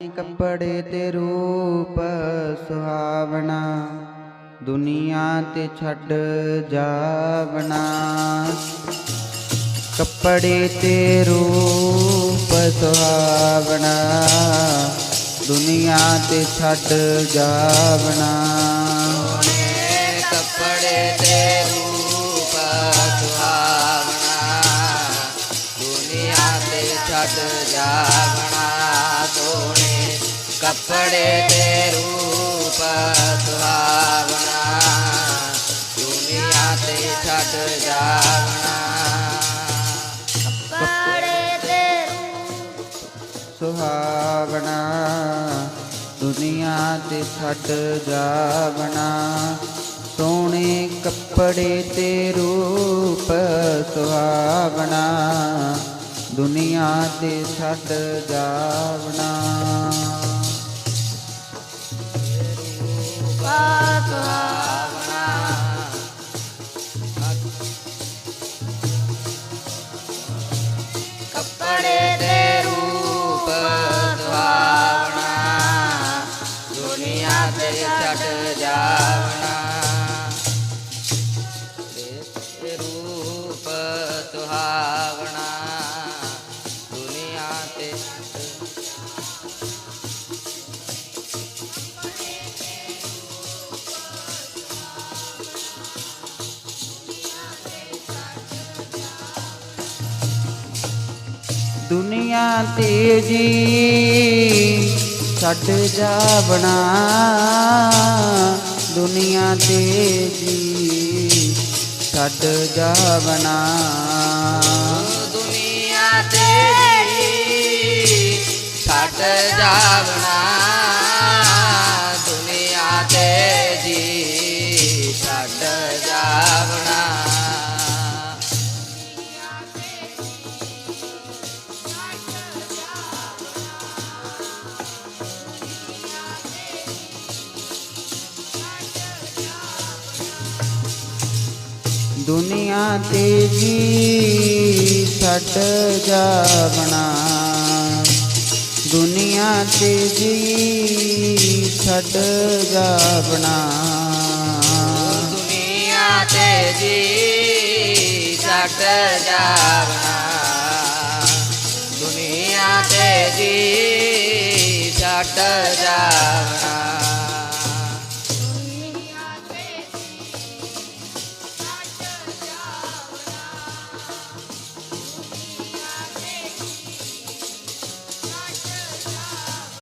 ਕੱਪੜੇ ਤੇ ਰੂਪ ਸੁਹਾਵਣਾ, ਦੁਨੀਆ ਤੇ ਛੱਡ ਜਾਵਣਾ। ਕੱਪੜੇ ਤੇ ਰੂਪ ਸੁਹਾਵਣਾ, ਦੁਨੀਆ ਤੇ ਛੱਡ ਜਾਵਣਾ। ਕੱਪੜੇ ਤੇ ਰੂਪ ਸੁਹਾਵਣਾ, ਦੁਨੀਆ ਤੇ ਛੱਡ ਜਾਵਣਾ। ਕੱਪੜੇ ਤੇ ਰੂਪ ਸੁਹਾਵਣਾ ਦੁਨੀਆ ਤੇ ਛੱਡ ਜਾਵਣਾ। ਕੱਪੜੇ ਤੇ ਸੁਹਾਵਣਾ ਦੁਨੀਆ ਤੇ ਛੱਡ ਜਾਵਣਾ। ਸੋਹਣੇ ਕੱਪੜੇ ਤੇ ਰੂਪ ਸੁਹਾਵਣਾ ਦੁਨੀਆ ਤੇ ਛੱਡ ਜਾਵਣਾ। ਸੁਹਾਵਣਾ ਦੁਨੀਆ ਤੇ ਦੁਨੀਆ ਤੇ ਜੀ ਛੱਡ ਜਾਵਣਾ ਦੁਨੀਆ ਤੇ ਜੀ। ਛੱਡ ਜਾਵਨਾ ਦੁਨੀਆ ਤੇਰੀ ਛੱਡ ਜਾਵਨਾ ਦੁਨੀਆ ਤੇ ਜੀ ਛੱਡ ਜਾਵਣਾ ਦੁਨੀਆ ਤੇ ਜੀ ਛੱਡ ਜਾਵਣਾ ਦੁਨੀਆ ਤੇ ਜੀ ਛੱਡ ਜਾਵਣਾ ਦੁਨੀਆ ਤੇ ਜੀ ਛੱਡ ਜਾਵਣਾ